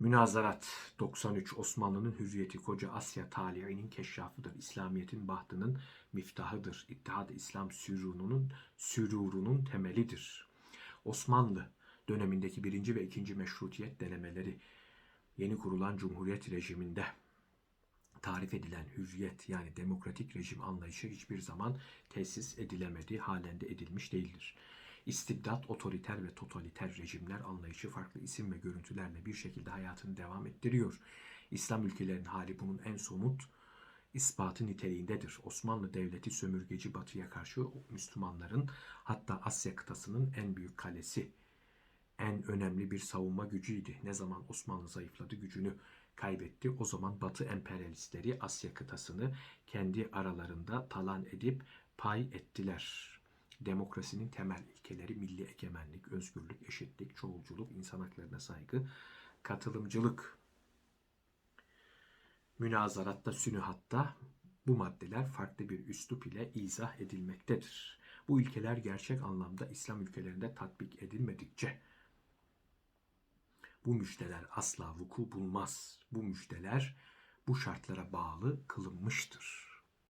Münazarat 93 Osmanlı'nın hürriyeti koca Asya taliinin keşrafıdır. İslamiyet'in bahtının miftahıdır. İttihad-ı İslam sürurunun, sürurunun temelidir. Osmanlı dönemindeki birinci ve ikinci meşrutiyet denemeleri yeni kurulan cumhuriyet rejiminde tarif edilen hürriyet yani demokratik rejim anlayışı hiçbir zaman tesis edilemedi, halen de edilmiş değildir. İstibdat, otoriter ve totaliter rejimler anlayışı farklı isim ve görüntülerle bir şekilde hayatını devam ettiriyor. İslam ülkelerinin hali bunun en somut ispatı niteliğindedir. Osmanlı Devleti sömürgeci batıya karşı Müslümanların hatta Asya kıtasının en büyük kalesi, en önemli bir savunma gücüydü. Ne zaman Osmanlı zayıfladı, gücünü kaybetti. O zaman Batı emperyalistleri Asya kıtasını kendi aralarında talan edip pay ettiler. Demokrasinin temel ilkeleri milli egemenlik, özgürlük, eşitlik, çoğulculuk, insan haklarına saygı, katılımcılık. Münazaratta, sünuhatta bu maddeler farklı bir üslup ile izah edilmektedir. Bu ilkeler gerçek anlamda İslam ülkelerinde tatbik edilmedikçe bu müjdeler asla vuku bulmaz. Bu müjdeler bu şartlara bağlı kılınmıştır.